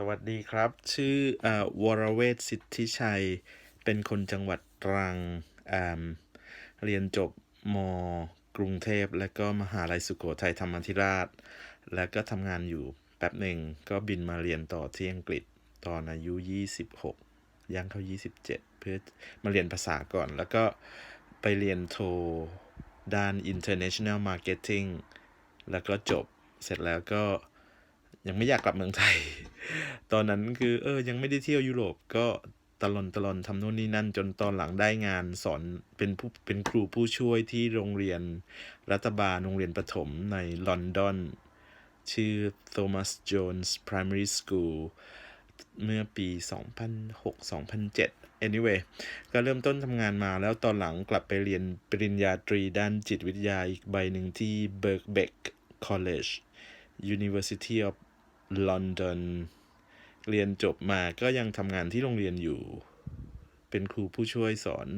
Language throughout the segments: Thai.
สวัสดีครับ ชื่ออวรเวทสิทธิชัย เป็นคนจังหวัดตรังอ่าเรียนจบม กรุงเทพ และก็มหาลัยสุโขทัยธรรมธิราช แล้วก็ทำงานอยู่แป๊บหนึ่งก็บินมาเรียนต่อที่อังกฤษตอนอายุ 26ย่างเข้า 27 เพื่อมาเรียนภาษาก่อน แล้วก็ไปเรียนโทด้าน international marketing แล้วก็จบเสร็จแล้วก็ยังไม่อยากกลับเมืองไทย ตอนนั้นคือเออยังไม่ได้เที่ยวยุโรปก็ตลอนตลอนทำโน่นนี่นั่นจนตอนหลังได้งานสอนเป็นผู้เป็นครูผู้ช่วยที่โรงเรียนรัฐบาลโรงเรียนประถมในลอนดอน ชื่อ Thomas Jones Primary School เมื่อปี 2006-2007 anyway ก็เริ่มต้นทำงานมาแล้วตอนหลังกลับไปเรียนปริญญาตรีด้านจิตวิทยาอีกใบหนึ่งที่ Birkbeck College University of London เรียนจบมาก็ยังทำงานที่โรงเรียนอยู่ เป็นครูผู้ช่วยสอน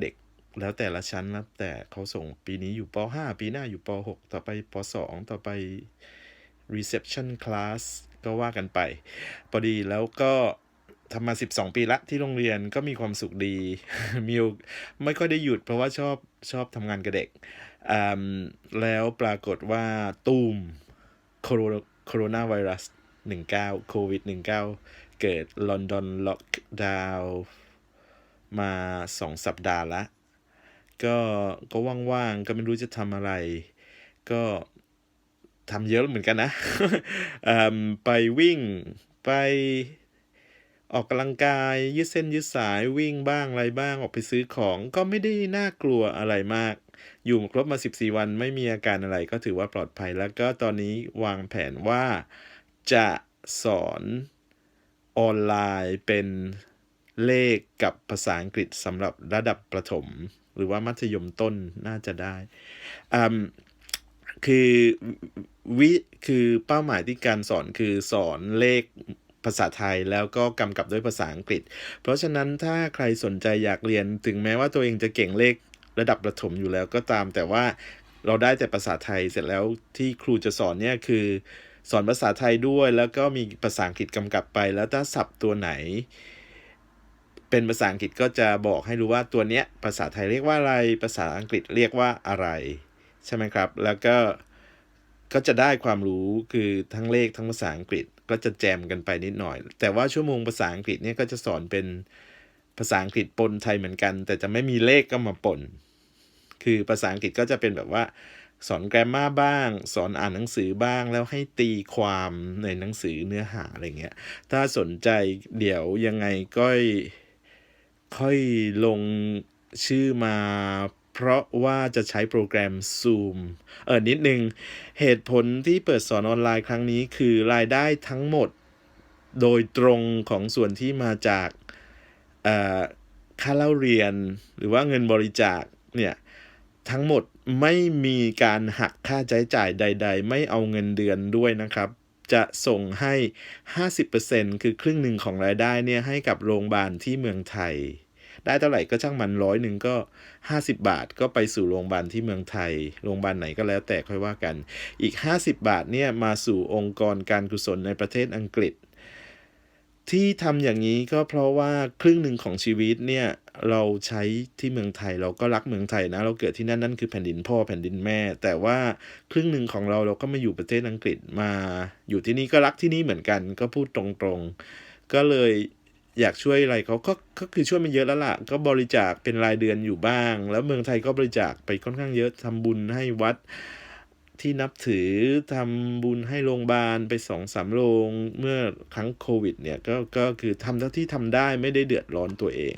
เด็กแล้วแต่ละชั้นแล้วแต่เขาส่งปีนี้อยู่ป .5 ปีหน้าอยู่ป .6 ต่อไปป .2 ต่อไป reception class ก็ว่ากันไปพอดีแล้วก็ทำมา 12 ปีละที่โรงเรียนก็มีความสุขดีมีไม่ค่อยได้หยุดเพราะว่าชอบชอบทำงานกับเด็กอ่าแล้วปรากฏว่าตูมโคโรโคโรนาไวรัส 19โควิด19เกิดลอนดอนล็อกดาวน์มา2สัปดาห์ละ ก็ก็ว่างๆ ก็ไม่รู้จะทำอะไร ก็ทำเยอะเหมือนกันนะ ไปวิ่งไปออกกำลังกาย ยืดเส้นยืดสายวิ่งบ้างอะไรบ้างออกไปซื้อของก็ไม่ได้น่ากลัวอะไรมาก อยู่ครบมา 14 วันไม่มีอาการอะไรก็ถือว่าปลอดภัยแล้วก็ตอนนี้วางแผนว่า จะสอนออนไลน์เป็นเลขกับภาษาอังกฤษสำหรับระดับประถม หรือว่ามัธยมต้นน่าจะได้คือวิคือเป้าหมายที่การสอนคือสอนเลขภาษาไทยแล้วก็กำกับด้วยภาษาอังกฤษ เพราะฉะนั้นถ้าใครสนใจอยากเรียนถึงแม้ว่าตัวเองจะเก่งเลขระดับประถมอยู่แล้วก็ตาม แต่ว่าเราได้แต่ภาษาไทยเสร็จแล้วที่ครูจะสอนเนี่ยคือ สอนภาษาไทยด้วย แล้วก็มีภาษาอังกฤษกำกับไป แล้วถ้าศัพท์ตัวไหน เป็นภาษาอังกฤษก็จะบอกให้รู้ว่าตัวเนี้ยภาษาไทยเรียกว่าอะไร ภาษาอังกฤษเรียกว่าอะไร ใช่ไหมครับ แล้วก็ก็จะได้ความรู้คือทั้งเลขทั้งภาษาอังกฤษก็จะแจมกันไปนิดหน่อย แต่ว่าชั่วโมงภาษาอังกฤษเนี่ยก็จะสอนเป็นภาษาอังกฤษปนไทยเหมือนกัน แต่จะไม่มีเลขก็มาปน คือภาษาอังกฤษก็จะเป็นแบบว่า สอนแกรมมาบ้าง สอนอ่านหนังสือบ้าง แล้วให้ตีความในหนังสือเนื้อหาอะไรเงี้ย ถ้าสนใจเดี๋ยวยังไงก็ค่อยลงชื่อมาเพราะว่าจะใช้โปรแกรม Zoom เออนิดนึง เหตุผลที่เปิดสอนออนไลน์ครั้งนี้คือรายได้ทั้งหมดโดยตรงของส่วนที่มาจากค่าเล่าเรียนหรือว่าเงินบริจาคเนี่ย ทั้งหมด ไม่มีการหักค่าใช้จ่ายใด ๆ ไม่เอาเงินเดือนด้วยนะครับ จะส่งให้ 50%คือครึ่งหนึ่งของรายได้เนี่ยให้กับโรงพยาบาลที่เมืองไทย ได้เท่าไหร่ก็ช่างมันร้อยหนึ่งก็ 50 บาทก็ไปสู่โรงพยาบาลที่เมืองไทย โรงพยาบาลไหนก็แล้วแต่ค่อยว่ากัน อีก 50 บาทเนี่ยมาสู่องค์กรการกุศลในประเทศอังกฤษที่ทำอย่างนี้ก็เพราะว่าครึ่งหนึ่งของชีวิตเนี่ย เราใช้ที่เมืองไทยเราก็รักเมืองไทยนะ เราเกิดที่นั่นนั่นคือแผ่นดินพ่อแผ่นดินแม่ แต่ว่าครึ่งหนึ่งของเราเราก็มาอยู่ประเทศอังกฤษมา อยู่ที่นี่ก็รักที่นี่เหมือนกัน ก็พูดตรงๆ ก็เลยอยากช่วยอะไรเขาก็ก็คือช่วยมันเยอะแล้วล่ะ ก็บริจาคเป็นรายเดือนอยู่บ้าง แล้วเมืองไทยก็บริจาคไปค่อนข้างเยอะทำบุญให้วัด ที่นับถือทำบุญให้โรงพยาบาลไปสองสามโรงเมื่อครั้งโควิดเนี่ยก็ก็คือทำเท่าที่ทำได้ไม่ได้เดือดร้อนตัวเอง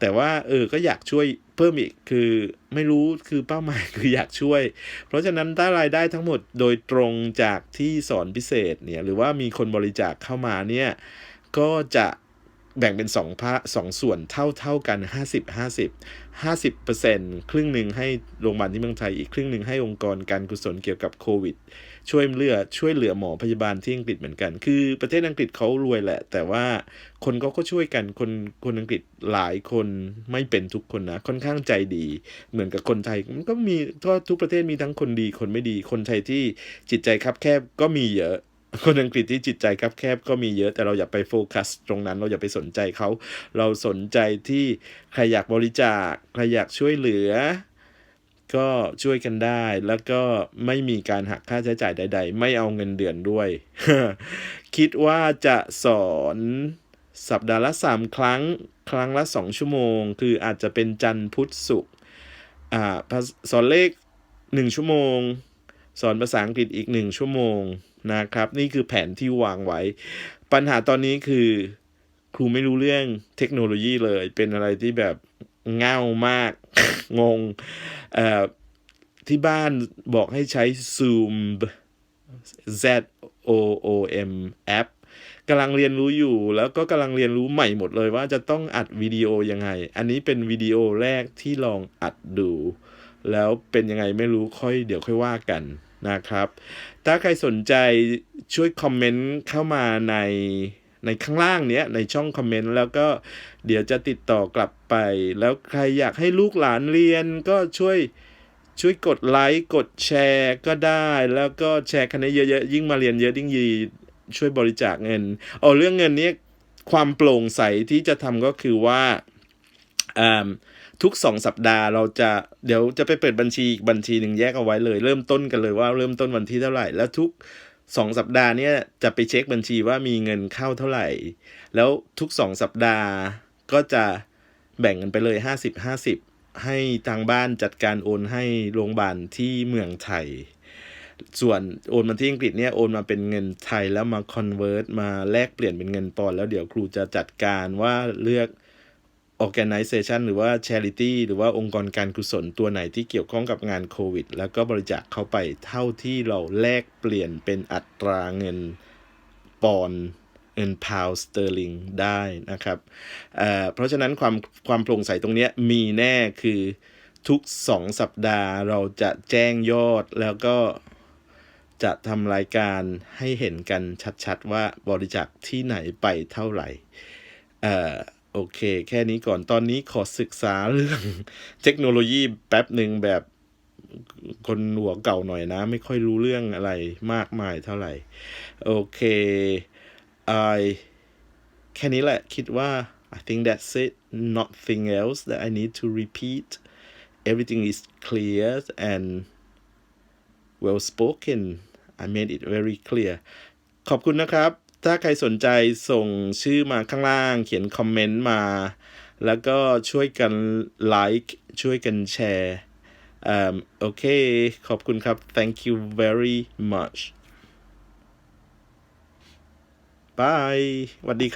แต่ว่าเออก็อยากช่วยเพิ่มอีกคือไม่รู้คือเป้าหมายคืออยากช่วย เพราะฉะนั้นถ้ารายได้ทั้งหมดโดยตรงจากที่สอนพิเศษเนี่ยหรือว่ามีคนบริจาคเข้ามาเนี่ยก็จะ แบ่งเป็นสองพระสองส่วนเท่าเท่ากัน 50 50 50เปอร์เซ็นต์ครึ่งหนึ่งให้โรงพยาบาลที่เมืองไทยอีกครึ่งหนึ่งให้องค์กรการกุศลเกี่ยวกับโควิด ช่วยเหลือช่วยเหลือหมอพยาบาลที่อังกฤษเหมือนกัน คือประเทศอังกฤษเขารวยแหละ แต่ว่าคนเขาก็ช่วยกันคนคนอังกฤษหลายคนไม่เป็นทุกคนนะ ค่อนข้างใจดี เหมือนกับคนไทยมันก็มีก็ทุกประเทศมีทั้งคนดีคนไม่ดีคนไทยที่จิตใจคับแคบก็มีเยอะ คนอังกฤษที่จิตใจคับแคบก็มีเยอะแต่เราอย่าไปโฟกัสตรงนั้น เราอย่าไปสนใจเขา เราสนใจที่ใครอยากบริจาคใครอยากช่วยเหลือ ก็ช่วยกันได้ แล้วก็ไม่มีการหักค่าใช้จ่ายใด ๆ ไม่เอาเงินเดือนด้วย คิดว่าจะสอนสัปดาห์ละสามครั้ง ครั้งละสองชั่วโมง คืออาจจะเป็นจันทร์พุธศุกร์อ่าสอนเลขหนึ่งชั่วโมง สอนภาษาอังกฤษอีกหนึ่งชั่วโมง นะครับ นี่คือแผนที่วางไว้ ปัญหาตอนนี้คือครูไม่รู้เรื่องเทคโนโลยีเลย เป็นอะไรที่แบบเง่ามาก งงเอ่อที่บ้านบอกให้ใช้ Zoom Z O O M แอปกำลังเรียนรู้อยู่แล้วก็กำลังเรียนรู้ใหม่หมดเลยว่าจะต้องอัดวิดีโอยังไง อันนี้เป็นวิดีโอแรกที่ลองอัดดู แล้วเป็นยังไงไม่รู้ค่อยเดี๋ยวค่อยว่ากัน นะครับ ถ้าใครสนใจช่วยคอมเมนต์เข้ามาในในข้างล่างเนี้ยในช่องคอมเมนต์แล้วก็เดี๋ยวจะติดต่อกลับไป แล้วใครอยากให้ลูกหลานเรียนก็ช่วยช่วยกดไลค์กดแชร์ก็ได้ แล้วก็แชร์กันให้เยอะๆยิ่งมาเรียนเยอะยิ่งดีช่วยบริจาคเงินเอ๋อเรื่องเงินนี้ความโปร่งใสที่จะทำก็คือว่า ทุกสองสัปดาห์เราจะเดี๋ยวจะไปเปิดบัญชีอีกบัญชีหนึ่งแยกเอาไว้เลย เริ่มต้นกันเลยว่าเริ่มต้นวันที่เท่าไหร่ แล้วทุกสองสัปดาห์เนี้ยจะไปเช็คบัญชีว่ามีเงินเข้าเท่าไหร่ แล้วทุกสองสัปดาห์ก็จะแบ่งกันไปเลยห้าสิบห้าสิบให้ทางบ้านจัดการโอนให้โรงพยาบาลที่เมืองไทย ส่วนโอนมาที่อังกฤษเนี่ยโอนมาเป็นเงินไทยแล้วมาคอนเวิร์ตมาแลกเปลี่ยนเป็นเงินปอนด์แล้วเดี๋ยวครูจะจัดการว่าเลือก organization หรือว่า charity หรือว่าองค์กรการกุศลตัวไหนที่เกี่ยวข้องกับงานโควิด แล้วก็บริจาคเข้าไปเท่าที่เราแลกเปลี่ยนเป็นอัตราเงินปอนด์เงินพาวสเตอร์ลิงได้นะครับเเพราะฉะนั้นความความโปร่งใสตรงนี้มีแน่คือทุกสองสัปดาห์เราจะแจ้งยอดแล้วก็จะทำรายการให้เห็นกันชัดๆ ว่าบริจาคที่ไหนไปเท่าไหร่ โอเค แค่นี้ก่อนตอนนี้ขอศึกษาเรื่องเทคโนโลยีแป๊บหนึ่งแบบคนหัวเก่าหน่อยนะ ไม่ค่อยรู้เรื่องอะไรมากมายเท่าไหร่ โอเคไอแค่นี้แหละคิดว่า I think that's it nothing else that I need to repeat everything is clear and well spoken I made it very clear ขอบคุณนะครับ ถ้าใครสนใจส่งชื่อมาข้างล่าง เขียนคอมเมนต์มา แล้วก็ช่วยกันไลค์ช่วยกันแชร์อ่าโอเค ขอบคุณครับ thank you very much bye สวัสดีครับ